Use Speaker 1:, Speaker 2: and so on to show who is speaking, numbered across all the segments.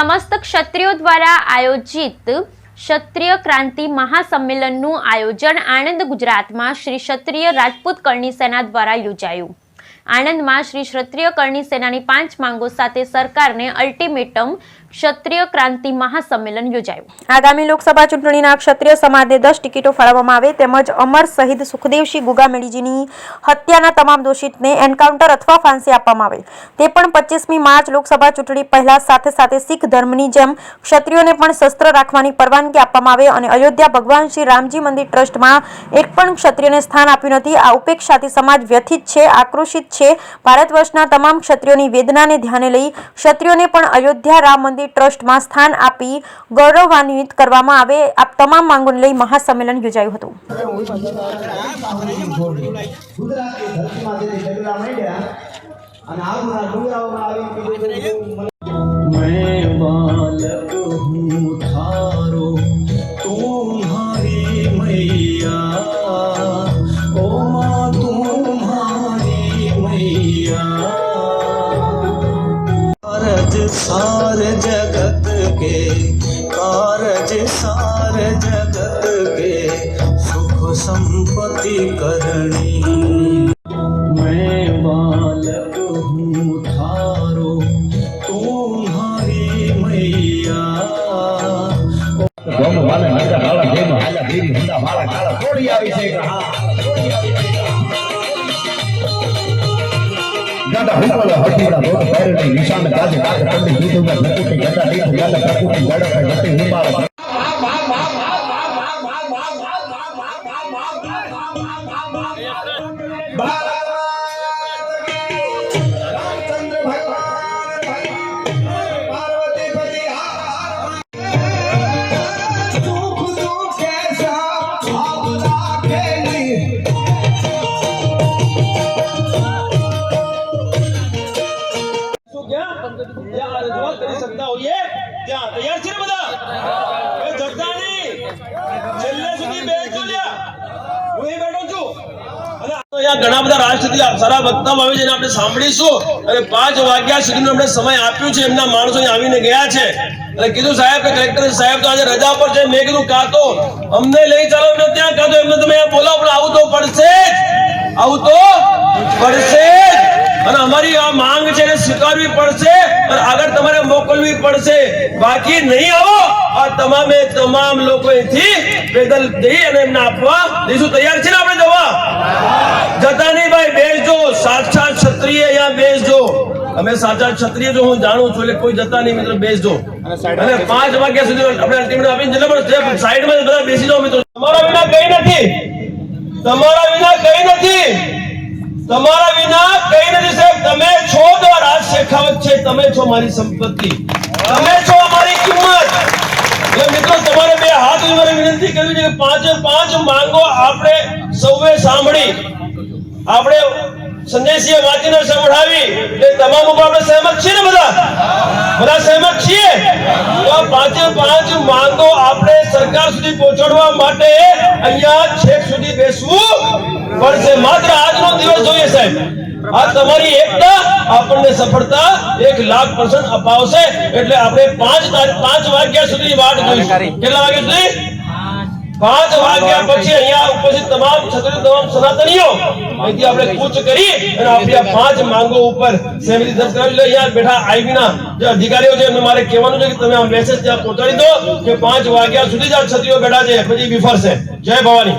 Speaker 1: સમસ્ત ક્ષત્રિયો દ્વારા આયોજિત ક્ષત્રિય ક્રાંતિ મહાસંમેલનનું આયોજન આણંદ, ગુજરાતમાં શ્રી ક્ષત્રિય રાજપૂત કરણી સેના દ્વારા યોજાયું. આણંદમાં શ્રી ક્ષત્રિય કરણી સેનાની પાંચ માંગો સાથે સરકારને અલ્ટિમેટમ ક્ષત્રિય ક્રાંતિ મહાસંમેલન યોજાયું. આગામી લોકસભા ચૂંટણીના ક્ષત્રિય સમાજને દસ ટિકિટો ફાળવવામાં આવે તેમજ અમર શહીદ સુખદેવસિંહ ગુગામેડીજીની હત્યાના તમામ દોષિતને એન્કાઉન્ટર અથવા ફાંસી આપવામાં આવે તે પણ પચીસમી માર્ચ લોકસભા ચૂંટણી પહેલા સાથે સાથે શીખ ધર્મની જેમ ક્ષત્રિયોને પણ શસ્ત્ર રાખવાની પરવાનગી આપવામાં આવે અને અયોધ્યા ભગવાન શ્રી રામજી મંદિર ટ્રસ્ટમાં એક પણ ક્ષત્રિયને સ્થાન આપ્યું નથી. આ ઉપેક્ષાથી સમાજ વ્યથિત છે, આક્રોશિત છે. ભારત વર્ષના તમામ ક્ષત્રિયોની વેદનાને ધ્યાને લઈ ક્ષત્રિયોને પણ અયોધ્યા રામ મંદિર ટ્રસ્ટમાં સ્થાન આપી ગૌરવાન્વિત કરવામાં આવે આ તમામ માંગોને લઈ મહાસંમેલન યોજાયું હતું.
Speaker 2: کارج سار جگت کے، کارج سار جگت کے، سکھ سمپتی کرنی۔ میں بالک ہوں، تھارو، تمہاری میاں گم والا ہندا والا گم والا ہیری ہندا والا گالا تھوڑی
Speaker 3: آئی۔ ಹುಡುಗನ ಹೊಟ್ಟೆಗಳ ಮೂರು ಬೇರೆ ನಿಶಾನ ಗಾಜು ಗಾಜು ತಂದು
Speaker 4: ಬೀದುಗಳ ಪ್ರಕೃತಿ ಗಡ ನೀರು ಗಡ ಪ್ರಕೃತಿ ಗಡ ಗಟ್ಟಿ ಹಿಂಬಾಲ તૈયાર છે બધા? એ જતા છેલ્લે સુધી બે લ્યા હું એ બેઠો છું. પાંચ વાગ્યા સુધીનો અમને સમય આપ્યો છે, એમના માણસો આવીને ગયા છે. અને કીધું સાહેબ કલેક્ટર સાહેબ રજા પર છે, મેં કીધું કાં અમને લઈ ચાલો, એમને ત્યાં કાતો એમને તમે અહીંયા બોલાવો, પણ આવું તો પડશે જ. આવું તો પડશે અને અમારી આ માંગ છે એને સ્વીકારવી પડશે. અને આગળ તમારે મોકલવી પડશે. બાકી નહીં આવો આ તમામે તમામ લોકો અહીંથી પેદલ જઈ અને એમને આપવા દઈશું. તૈયાર છે ને આપણે જવા? જતા નહીં ભાઈ બેસજો. સાક્ષાત ક્ષત્રિય અહીંયા બેસજો. અમે સાચા ક્ષત્રિય જો હું જાણું છું એટલે કોઈ જતા નહીં મિત્રો બેસજો. અને પાંચ વાગ્યા સુધી આપણે અલ્ટિમેટ આપીને પણ સાઈડમાં બધા બેસી જાઓ મિત્રો. તમારા વિના કઈ નથી. તમારા વિના કઈ નથી. તમારા વિના કઈ નથી, સાહેબ. તમે છો તો રાજ શેખાવત છે. તમે છો મારી સંપત્તિ. તમે છો અમારી કિંમત. એટલે મિત્રો, તમારે બે હાથ જોડી વિનંતી કરવી છે કે પાંચે પાંચ માંગો આપણે સૌએ સાંભળી. આપણે સંદેશીએ વાંચીને સંભળાવી એ તમામ ઉપર આપણે સહેમત છીએ ને બધા? બધા સહેમત છીએ? તો પાંચે પાંચ માંગો આપણે સરકાર સુધી પહોંચાડવા માટે અહીંયા છેક સુધી બેસવું પડશે. માત્ર આજનો દિવસ જોઈએ સાહેબ. આ તમારી એકતા આપણને સફળતા એક લાખ પર્સન્ટ અપાવશે. એટલે આપણે પાંચ પાંચ વાગ્યા સુધી વાટ જોઈશું કેટલા વાગ્યા સુધી? પાંચ વાગ્યા પછી અહીંયા ઉપસ્થિત તમામ ક્ષત્રિય તમામ સનાતનીઓ અહીંથી આપણે કૂચ કરી અને આપણી પાંચ માંગો ઉપર સહેમતી દર્જ કરાવી લો. અહીંયા બેઠા આઈબીના જે અધિકારીઓ છે, એમને મારે કહેવાનું છે કે તમે આ મેસેજ ત્યાં પહોંચાડી દો કે પાંચ વાગ્યા સુધી જ આ ક્ષત્રિયો બેઠા છે. પછી વિફરશે જય ભવાની.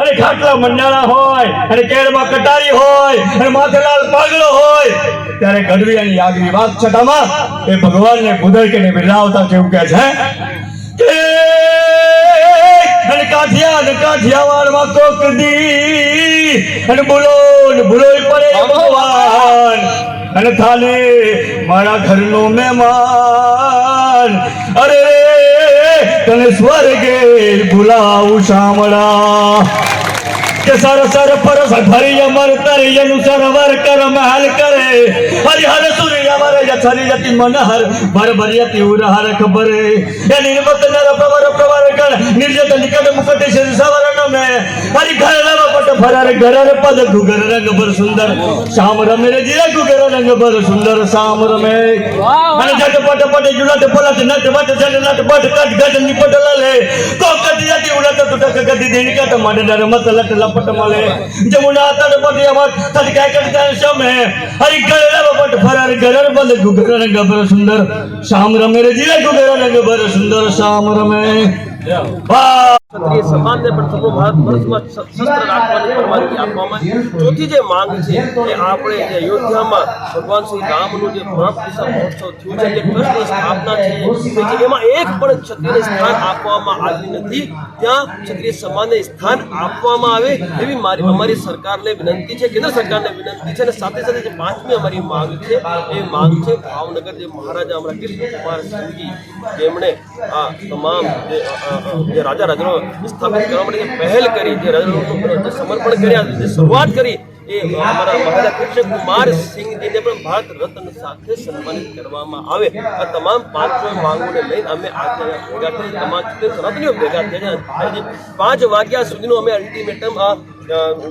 Speaker 5: અને ખાટલા મંડાળા હોય અને કેળમાં કટારી હોય અને માથેલાલ પાગલો હોય. ત્યારે ગઢવી આગની વાત છતાંમાં એ ભગવાનને ભૂદરકીને બિરલાવતા કેવું કહે છે કાઠિયાવાડમાં કોક દી. અને બોલો, ને ભૂલોય પડે ભગવાન. અને થાલે મારા ઘરનો મહેમાન. અરે તને સ્વર્ગે ભૂલાવું શામળા. કે સર સર પર ભરી અમર તરી અનુસર વર કર, મહલ કરે. હરિહર સૂર્ય અમર યથરી યતિ મનહર ભર ભરિયતિ ઉર હર ખબરે. એ નિર્મત નર પ્રવર પ્રવર કર નિર્જત નિકટ મુકટ શિર સવરણ મે. હરિ ઘર નવ સુંદર. શ્યામ રમે રે જીરા ઘુગર રંગ ભર સુંદર. શામ રમે. જીરા શમે. ઘુગર રંગ ભર સુંદર. શામ રમે જીરા
Speaker 4: ક્ષત્રિય સમાજને પણ સમૂહ ભારત વર્ષમાં શસ્ત્ર રાખવાની પરવાનગી આપવામાં ચોથી જે માંગ છે કે આપણે જે અયોધ્યામાં ભગવાન શ્રી રામનું જે પ્રાણ મહોત્સવ થયું છે, જે ટ્રસ્ટની સ્થાપના છે એમાં એક પણ ક્ષત્રિયને સ્થાન આપવામાં આવ્યું નથી, ત્યાં ક્ષત્રિય સમાજને સ્થાન આપવામાં આવે એવી મારી, અમારી સરકારને વિનંતી છે, કેન્દ્ર સરકારને વિનંતી છે અને સાથે સાથે જે પાંચમી અમારી માંગ છે, એ માંગ છે ભાવનગર જે મહારાજા અમારા કૃષ્ણ કુમાર સિંહજી, જેમણે આ તમામ જે રાજા રજનો સ્થાપિત કરવા માટે પહેલ કરી, જે રજનોનું જે સમર્પણ કર્યા, જે શરૂઆત કરી, એ અમારા મહારાજા કૃષ્ણ કુમાર સિંહજીને પણ ભારત રત્ન સાથે સન્માનિત કરવામાં આવે. આ તમામ પાંચ માંગોને લઈને અમે આજે ભેગા થઈ તમામ સનાતનીઓ ભેગા જે પાંચ વાગ્યા સુધીનું અમે અલ્ટિમેટમ આ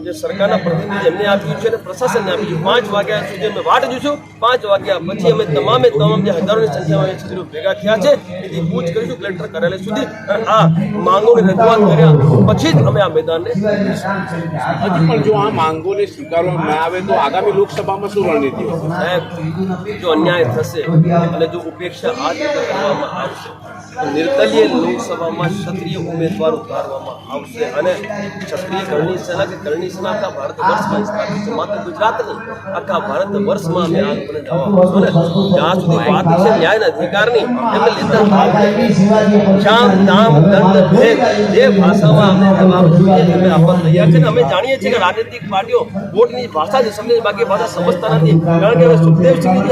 Speaker 4: જે સરકારના પ્રતિનિધિ એમને આપ્યું છે અને પ્રશાસનને આપ્યું છે. પાંચ વાગ્યા સુધી અમે વાટ જોશું. પાંચ વાગ્યા પછી અમે તમામે તમામ જે હજારોની સંખ્યામાં છત્રીઓ ભેગા થયા છે. એથી પૂછ કરીશું કલેક્ટર કાર્યાલય સુધી. આ માંગોની રજૂઆત કર્યા પછી જ અમે આ મેદાનને
Speaker 6: હજુ પણ જો આ માંગોને સ્વીકારવામાં ના આવે તો આગામી લોકસભામાં શું રણનીતિ
Speaker 4: સાહેબ જો અન્યાય થશે અને જો ઉપેક્ષા આ રીતે કરવામાં આવશે નિર્દલીય લોકસભામાં ક્ષત્રિય ઉમેદવાર ઉતારવામાં આવશે અને ક્ષત્રિય ગણની સેના જવાબ જોઈએ અમે બાકી ભાષા સમજતા નથી. કારણ કે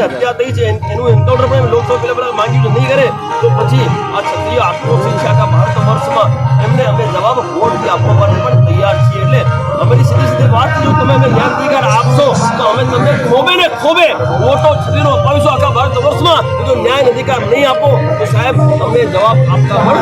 Speaker 4: હત્યા થઈ છે, એનું માંગ્યું નહીં પછી આ ક્ષત્રિય વર્ષમાં. એમને અમે જવાબ વોટથી આપવા માટે પણ તૈયાર છીએ. એટલે અમારી સીધી વાત જો તમે અમે ધ્યાન આપશો તો અમે તમને ખોબે ને ખોબે મોટો છત્રીનો અપાવીશું આખા ભારત વર્ષમાં. જો ન્યાય અધિકાર નહીં આપો, તો સાહેબ અમે જવાબ આપતા પણ